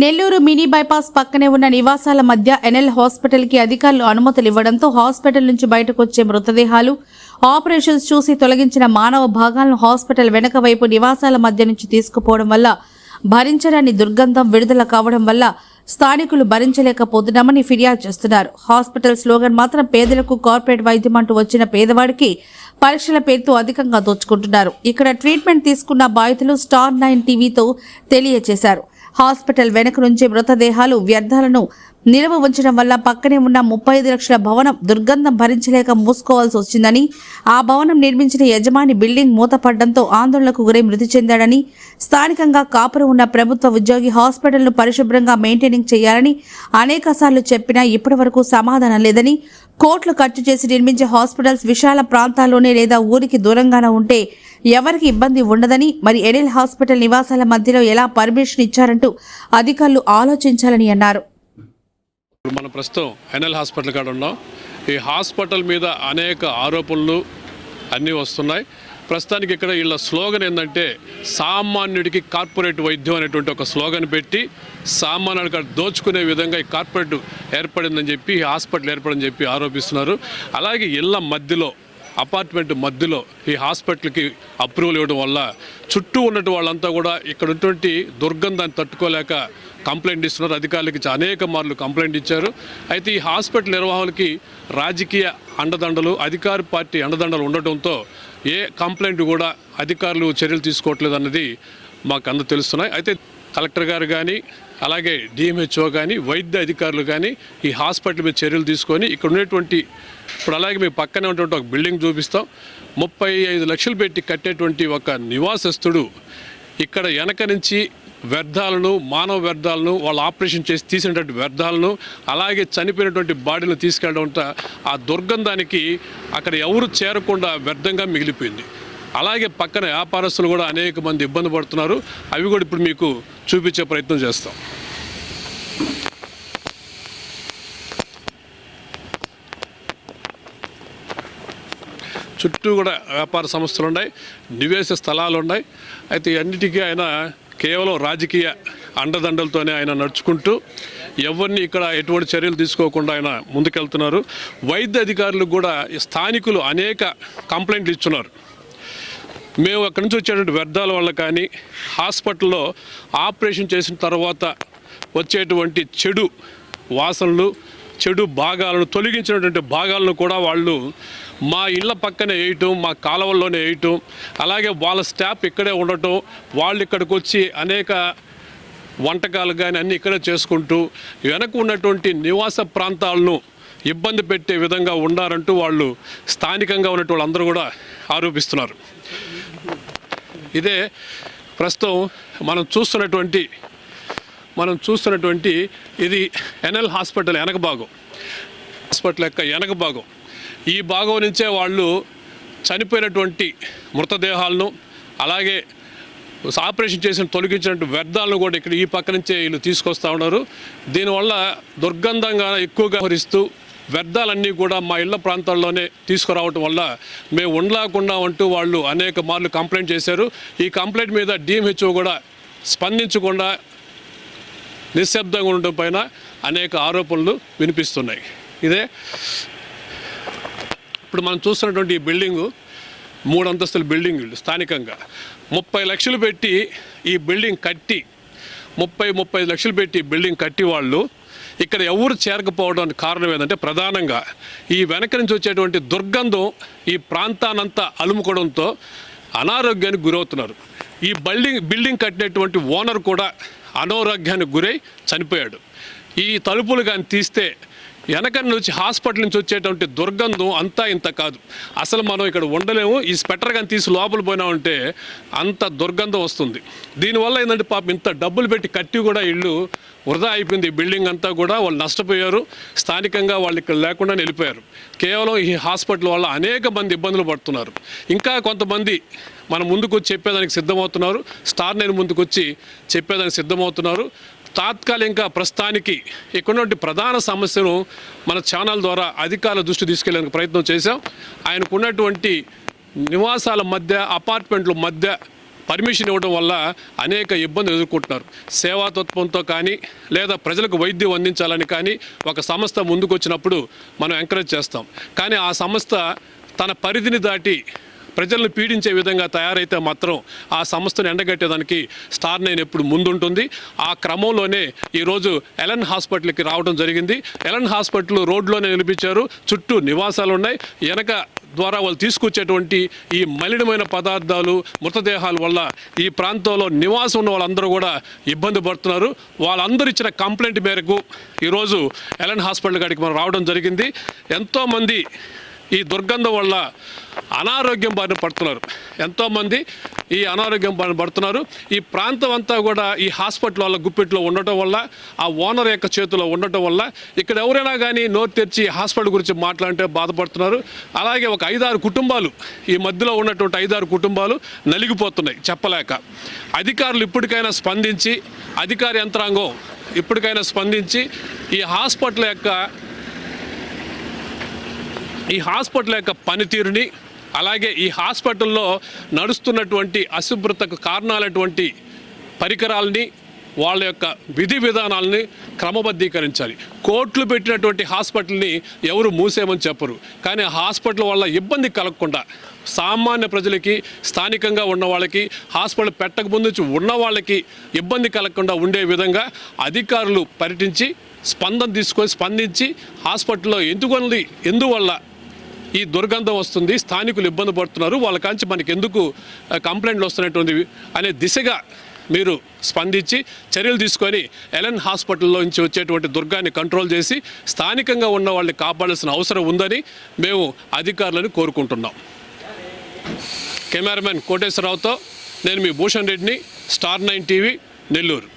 Nellore mini bypass పక్కనే ఉన్న నివాసాల మధ్య ఎన్ఎల్ హాస్పిటల్కి అధికారులు అనుమతులు ఇవ్వడంతో హాస్పిటల్ నుంచి బయటకు వచ్చే మృతదేహాలు ఆపరేషన్స్ చూసి తొలగించిన మానవ భాగాలను హాస్పిటల్ వెనక వైపు నివాసాల మధ్య నుంచి తీసుకుపోవడం వల్ల భరించరాని దుర్గంధం విడుదల కావడం వల్ల స్థానికులు భరించలేకపోతున్నామని ఫిర్యాదు చేస్తున్నారు. హాస్పిటల్ స్లోగన్ మాత్రం పేదలకు కార్పొరేట్ వైద్యం అంటూ వచ్చిన పేదవాడికి పరీక్షల పేరుతో అధికంగా దోచుకుంటున్నారు. ఇక్కడ ట్రీట్మెంట్ తీసుకున్న బాధితులు స్టార్ నైన్ టీవీతో తెలియజేశారు. హాస్పిటల్ వెనక నుంచి మృతదేహాలు వ్యర్థాలను నిల్వ ఉంచడం వల్ల పక్కనే ఉన్న ముప్పై ఐదు లక్షల భవనం దుర్గంధం భరించలేక మూసుకోవాల్సి వచ్చిందని ఆ భవనం నిర్మించిన యజమాని బిల్డింగ్ మూతపడడంతో ఆందోళనకు గురై మృతి చెందాడని స్థానికంగా కాపురం ఉన్న ప్రభుత్వ ఉద్యోగి హాస్పిటల్ను పరిశుభ్రంగా మెయింటైనింగ్ చేయాలని అనేకసార్లు చెప్పినా ఇప్పటివరకు సమాధానం లేదని కోట్లు ఖర్చు చేసి నిర్మించే హాస్పిటల్స్ విశాల ప్రాంతాల్లోనే లేదా ఊరికి దూరంగానే ఉంటే ఎవరికి ఇబ్బంది ఉండదని మరి ఎడెల్ హాస్పిటల్ నివాసాల మధ్యలో ఎలా పర్మిషన్ ఇచ్చారంటూ అధికారులు ఆలోచించాలని అన్నారు. మనం ప్రస్తుతం ఎన్ఎల్ హాస్పిటల్ కాడ ఉన్నాం. ఈ హాస్పిటల్ మీద అనేక ఆరోపణలు అన్నీ వస్తున్నాయి. ప్రస్తుతానికి ఇక్కడ వీళ్ళ స్లోగన్ ఏంటంటే సామాన్యుడికి కార్పొరేట్ వైద్యం అనేటువంటి ఒక స్లోగన్ పెట్టి సామాన్యుడికి దోచుకునే విధంగా ఈ కార్పొరేట్ ఏర్పడిందని చెప్పి హాస్పిటల్ ఏర్పడని చెప్పి ఆరోపిస్తున్నారు. అలాగే ఇళ్ళ మధ్యలో అపార్ట్మెంట్ మధ్యలో ఈ హాస్పిటల్కి అప్రూవల్ ఇవ్వడం వల్ల చుట్టూ ఉన్నటువంటి వాళ్ళంతా కూడా ఇక్కడ ఉన్నటువంటి దుర్గంధాన్ని తట్టుకోలేక కంప్లైంట్ ఇస్తున్నారు. అధికారులకి అనేక మార్లు కంప్లైంట్ ఇచ్చారు. అయితే ఈ హాస్పిటల్ నిర్వాహకులకి రాజకీయ అండదండలు అధికార పార్టీ అండదండలు ఉండటంతో ఏ కంప్లైంట్ కూడా అధికారులు చర్యలు తీసుకోవట్లేదు అన్నది మాకు అందరూ తెలుస్తున్నాయి. అయితే కలెక్టర్ గారు కానీ అలాగే డిఎంహెచ్ఓ కానీ వైద్య అధికారులు కానీ ఈ హాస్పిటల్ మీద చర్యలు తీసుకొని ఇక్కడ ఉన్నటువంటి ఇప్పుడు అలాగే మేము పక్కనే ఉన్నటువంటి ఒక బిల్డింగ్ చూపిస్తాం. ముప్పై ఐదు లక్షలు పెట్టి కట్టేటువంటి ఒక నివాసస్తుడు ఇక్కడ వెనక నుంచి వ్యర్థాలను మానవ వ్యర్థాలను వాళ్ళు ఆపరేషన్ చేసి తీసినటువంటి వ్యర్థాలను అలాగే చనిపోయినటువంటి బాడీలను తీసుకెళ్ళడం ఆ దుర్గంధానికి అక్కడ ఎవరు చేరకుండా వ్యర్థంగా మిగిలిపోయింది. అలాగే పక్కన వ్యాపారస్తులు కూడా అనేక మంది ఇబ్బంది పడుతున్నారు. అవి కూడా ఇప్పుడు మీకు చూపించే ప్రయత్నం చేస్తాం. చుట్టూ కూడా వ్యాపార సంస్థలు ఉన్నాయి. నివేశ స్థలాలు ఉన్నాయి. అయితే అన్నిటికీ ఆయన కేవలం రాజకీయ అండదండలతోనే ఆయన నడుచుకుంటూ ఎవరిని ఇక్కడ ఎటువంటి చర్యలు తీసుకోకుండా ఆయన ముందుకెళ్తున్నారు. వైద్య అధికారులకు కూడా స్థానికులు అనేక కంప్లైంట్లు ఇచ్చున్నారు. మేము అక్కడి నుంచి వచ్చేటువంటి వ్యర్థాల వల్ల కానీ హాస్పిటల్లో ఆపరేషన్ చేసిన తర్వాత వచ్చేటువంటి చెడు వాసనలు చెడు భాగాలను తొలగించినటువంటి భాగాలను కూడా వాళ్ళు మా ఇళ్ళ పక్కనే వేయటం మా కాలువల్లోనే వేయటం అలాగే వాళ్ళ స్టాఫ్ ఇక్కడే ఉండటం వాళ్ళు ఇక్కడికి వచ్చి అనేక వంటకాలు కానీ అన్నీ ఇక్కడే చేసుకుంటూ వెనక ఉన్నటువంటి నివాస ప్రాంతాలను ఇబ్బంది పెట్టే విధంగా ఉండారంటూ వాళ్ళు స్థానికంగా ఉన్నటువంటి వాళ్ళందరూ కూడా ఆరోపిస్తున్నారు. ఇదే ప్రస్తుతం మనం చూస్తున్నటువంటి మనం చూస్తున్నటువంటి ఇది ఎన్ఎల్ హాస్పిటల్ వెనక భాగం. హాస్పిటల్ యొక్క వెనక భాగం. ఈ భాగం నుంచే వాళ్ళు చనిపోయినటువంటి మృతదేహాలను అలాగే ఆపరేషన్ చేసిన తొలగించినటువంటి వ్యర్థాలను కూడా ఇక్కడ ఈ పక్క నుంచే వీళ్ళు తీసుకొస్తా ఉన్నారు. దీనివల్ల దుర్గంధంగా ఎక్కువగా హరిస్తూ వ్యర్థాలన్నీ కూడా మా ఇళ్ళ ప్రాంతాల్లోనే తీసుకురావటం వల్ల మేము ఉండలేకుండా అంటూ వాళ్ళు అనేక మార్లు కంప్లైంట్ చేశారు. ఈ కంప్లైంట్ మీద డిఎంహెచ్ఓ కూడా స్పందించకుండా నిశ్శబ్దంగా ఉండడం పైన అనేక ఆరోపణలు వినిపిస్తున్నాయి. ఇదే ఇప్పుడు మనం చూస్తున్నటువంటి ఈ బిల్డింగు మూడు అంతస్తుల బిల్డింగ్ స్థానికంగా. ముప్పై లక్షలు పెట్టి ఈ బిల్డింగ్ కట్టి ముప్పై ముప్పై లక్షలు పెట్టి బిల్డింగ్ కట్టి వాళ్ళు ఇక్కడ ఎవరు చేరకపోవడానికి కారణం ఏంటంటే ప్రధానంగా ఈ వెనక నుంచి వచ్చేటువంటి దుర్గంధం ఈ ప్రాంతానంతా అలుముకోవడంతో అనారోగ్యానికి గురవుతున్నారు. ఈ బిల్డింగ్ బిల్డింగ్ కట్టినటువంటి ఓనర్ కూడా అనారోగ్యానికి గురై చనిపోయాడు. ఈ తలుపులు కానీ తీస్తే వెనక నుంచి హాస్పిటల్ నుంచి వచ్చేటువంటి దుర్గంధం అంతా ఇంత కాదు. అసలు మనం ఇక్కడ ఉండలేము. ఈ స్పెటర్ కానీ తీసి లోపల పోయినామంటే అంత దుర్గంధం వస్తుంది. దీనివల్ల ఏంటంటే పాపం ఇంత డబ్బులు పెట్టి కట్టి కూడా ఇల్లు వృధా అయిపోయింది. ఈ బిల్డింగ్ అంతా కూడా వాళ్ళు నష్టపోయారు. స్థానికంగా వాళ్ళు ఇక్కడ లేకుండా వెళ్ళిపోయారు కేవలం ఈ హాస్పిటల్ వల్ల అనేక మంది ఇబ్బందులు పడుతున్నారు. ఇంకా కొంతమంది మన ముందుకు వచ్చి చెప్పేదానికి సిద్ధమవుతున్నారు. స్టార్ నేను ముందుకు వచ్చి చెప్పేదానికి సిద్ధమవుతున్నారు. తాత్కాలికంగా ప్రస్తుతానికి ఇక్కడ ప్రధాన సమస్యను మన ఛానల్ ద్వారా అధికారుల దృష్టి తీసుకెళ్ళడానికి ప్రయత్నం చేశాం. ఆయనకు ఉన్నటువంటి నివాసాల మధ్య అపార్ట్మెంట్ల మధ్య పర్మిషన్ ఇవ్వడం వల్ల అనేక ఇబ్బందులు ఎదుర్కొంటున్నారు. సేవాతత్వంతో కానీ లేదా ప్రజలకు వైద్యం అందించాలని కానీ ఒక సంస్థ ముందుకు వచ్చినప్పుడు మనం ఎంకరేజ్ చేస్తాం. కానీ ఆ సంస్థ తన పరిధిని దాటి ప్రజలను పీడించే విధంగా తయారైతే మాత్రం ఆ సంస్థను ఎండగట్టేదానికి స్టార్ నైన్ ఎప్పుడు ముందుంటుంది. ఆ క్రమంలోనే ఈరోజు ఎలన్ హాస్పిటల్కి రావడం జరిగింది. ఎలన్ హాస్పిటల్ రోడ్లోనే నిలిపించారు. చుట్టూ నివాసాలు ఉన్నాయి వెనక ద్వారా వాళ్ళు తీసుకొచ్చేటువంటి ఈ మలినమైన పదార్థాలు మృతదేహాల వల్ల ఈ ప్రాంతంలో నివాసం ఉన్న వాళ్ళందరూ కూడా ఇబ్బంది పడుతున్నారు. వాళ్ళందరూ ఇచ్చిన కంప్లైంట్ మేరకు ఈరోజు ఎలన్ హాస్పిటల్ కాడికి మనం రావడం జరిగింది. ఎంతోమంది ఈ దుర్గంధం వల్ల అనారోగ్యం బారిన పడుతున్నారు. ఎంతోమంది ఈ అనారోగ్యం బారిన పడుతున్నారు. ఈ ప్రాంతం అంతా కూడా ఈ హాస్పిటల్ వల్ల గుప్పిట్లో ఉండటం వల్ల ఆ ఓనర్ యొక్క చేతిలో ఉండటం వల్ల ఇక్కడ ఎవరైనా కానీ నోరు తెరిచి హాస్పిటల్ గురించి మాట్లాడితే బాధపడుతున్నారు. అలాగే ఒక ఐదారు కుటుంబాలు ఈ మధ్యలో ఉన్నటువంటి ఐదారు కుటుంబాలు నలిగిపోతున్నాయి చెప్పలేక. అధికారులు ఇప్పటికైనా స్పందించి అధికార యంత్రాంగం ఇప్పటికైనా స్పందించి ఈ హాస్పిటల్ యొక్క ఈ హాస్పిటల్ యొక్క పనితీరుని అలాగే ఈ హాస్పిటల్లో నడుస్తున్నటువంటి అశుభ్రతకు కారణాలటువంటి పరికరాలని వాళ్ళ యొక్క విధి విధానాలని క్రమబద్ధీకరించాలి. కోట్లు పెట్టినటువంటి హాస్పిటల్ని ఎవరు మూసేయమని చెప్పరు. కానీ హాస్పిటల్ వల్ల ఇబ్బంది కలగకుండా సామాన్య ప్రజలకి స్థానికంగా ఉన్న వాళ్ళకి హాస్పిటల్ పెట్టకముందు నుంచి ఉన్న వాళ్ళకి ఇబ్బంది కలగకుండా ఉండే విధంగా అధికారులు పర్యటించి స్పందన తీసుకొని స్పందించి హాస్పిటల్లో ఎందుకు ఎందువల్ల ఈ దుర్గంధం వస్తుంది స్థానికులు ఇబ్బంది పడుతున్నారు వాళ్ళ కాంచి మనకి ఎందుకు కంప్లైంట్లు వస్తున్నటువంటి అనే దిశగా మీరు స్పందించి చర్యలు తీసుకొని ఎలన్ హాస్పిటల్లో నుంచి వచ్చేటువంటి దుర్గాన్ని కంట్రోల్ చేసి స్థానికంగా ఉన్న వాళ్ళని కాపాడాల్సిన అవసరం ఉందని మేము అధికారులను కోరుకుంటున్నాం. కెమెరామెన్ కోటేశ్వరరావుతో నేను మీ భూషణ్ రెడ్డిని స్టార్ నైన్ టీవీ నెల్లూరు.